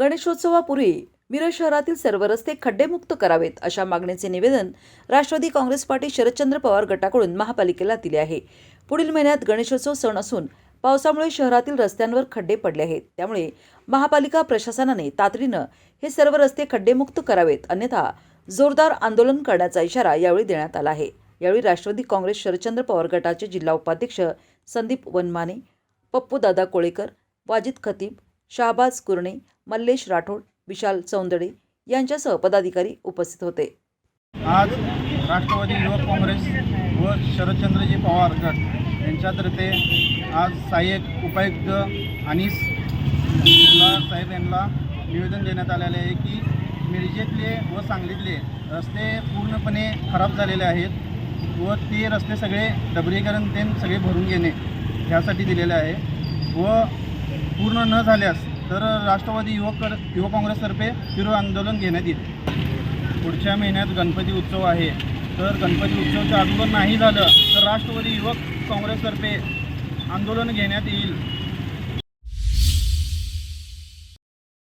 गणेशोत्सवापूर्वी मिरज शहरातील सर्व रस्ते खड्डेमुक्त करावेत अशा मागणीचे निवेदन राष्ट्रवादी काँग्रेस पार्टी शरदचंद्र पवार गटाकडून महापालिकेला दिले आहे. पुढील महिन्यात गणेशोत्सव सण असून पावसामुळे शहरातील रस्त्यांवर खड्डे पडले आहेत. त्यामुळे महापालिका प्रशासनाने तातडीनं हे सर्व रस्ते खड्डेमुक्त करावेत अन्यथा जोरदार आंदोलन करण्याचा इशारा यावेळी देण्यात आला आहे. यावेळी राष्ट्रवादी काँग्रेस शरदचंद्र पवार गटाचे जिल्हा उपाध्यक्ष संदीप वनमाने पप्पू दादा कोळेकर वाजिद खतीब शाहबाज कुरणे मल्लेश राठोड विशाल चौंदडे यांच्यासह पदाधिकारी उपस्थित होते. आज राष्ट्रवादी युवक काँग्रेस व शरदचंद्रजी पवार गट यांच्यातर्फे आज सहाय्यक उपायुक्त अनिस साहेब यांना निवेदन देण्यात आलेले आहे की मिरजेतले व सांगलीतले रस्ते पूर्णपणे खराब झालेले आहेत व ते रस्ते सगळे डबरीकरण ते सगळे भरून घेणे ह्यासाठी दिलेले आहे व पूर्ण न झाल्यास तर राष्ट्रवादी युवक युवक काँग्रेसतर्फे तीव्र आंदोलन घेण्यात येईल पुढच्या महिन्यात गणपती उत्सव आहे. तर गणपती उत्सवचं आंदोलन नाही झालं तर राष्ट्रवादी युवक काँग्रेसतर्फे आंदोलन घेण्यात येईल.